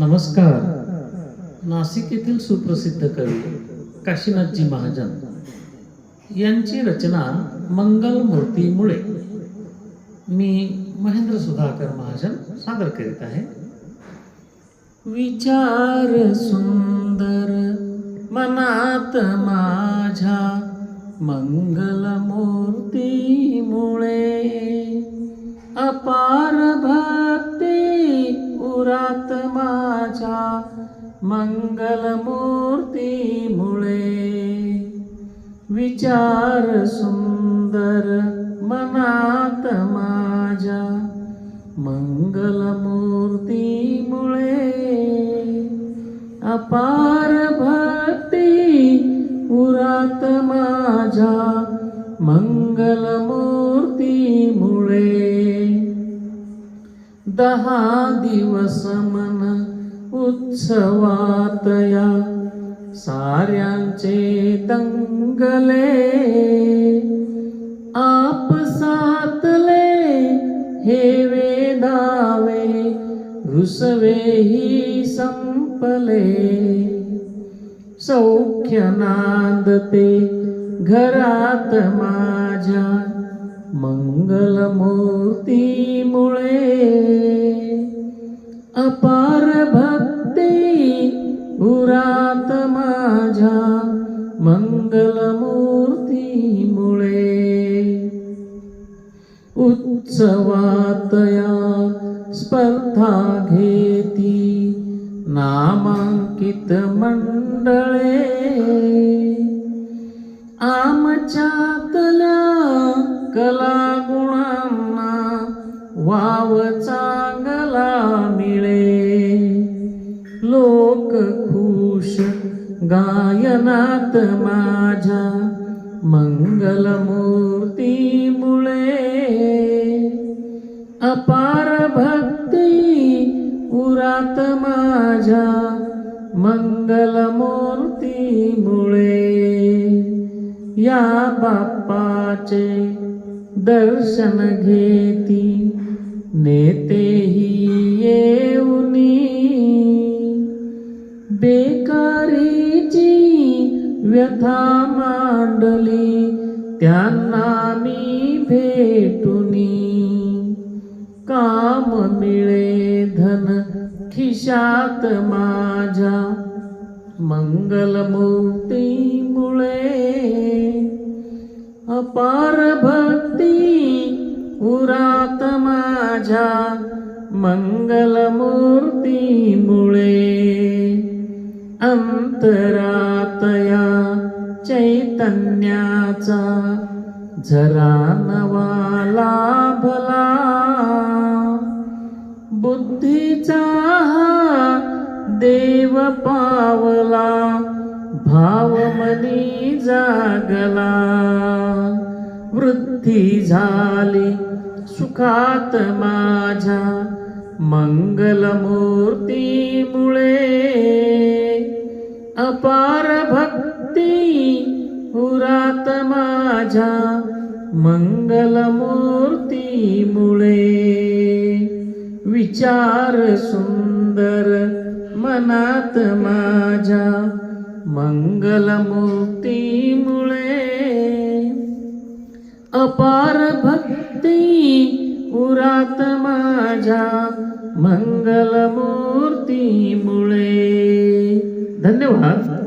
नमस्कार. नाशिक येथील सुप्रसिद्ध कवी काशीनाथजी महाजन यांची रचना मंगल मूर्तीमुळे मी महेंद्र सुधाकर महाजन सादर करीत आहे. विचार सुंदर मनात माझ्या मंगलम माझ्या मंगलमूर्तीमुळे. विचार सुंदर मनात माझ्या मंगलमूर्तीमुळे. अपार भक्ती उरात माझ्या मंगलमूर्तीमुळे. दहा दिवस मन उत्सवातया साऱ्यांचे दंगले आपसातले हे वेदावे रुसवेही संपले. सौख्य नांदते घरात माझ्या मंगलमूर्तीमुळे अपार भक्ती उरात माझ्या मंगलमूर्तीमुळे. उत्सवातया स्पर्धा घेती नामांकित मंडळे. आमच्यातल्या कला गुणांना मला मिळे. लोक खुश गायनात माझ्या मंगलमूर्तीमुळे. अपार भक्ती उरात माझ्या मंगल मूर्तीमुळे या बाप्पाचे दर्शन घेती नेते व्यथा मांडली त्यांना मी भेटुनी. काम मिळे धन खिशात माझ्या मंगल अपार भक्ती उरात माझ्या मंगल अंतरातया चैतन्याचा झरा नवा लाभला बुद्धीचा हा देव पावला भावमनी जागला. वृद्धी झाली सुखात माझ्या मंगलमूर्तीमुळे अपार भक्ती माझ्या मंगलमूर्तीमुळे. विचार सुंदर मनात माझ्या मंगलमूर्तीमुळे. अपार भक्ती उरात माझ्या मंगलमूर्तीमुळे. धन्यवाद.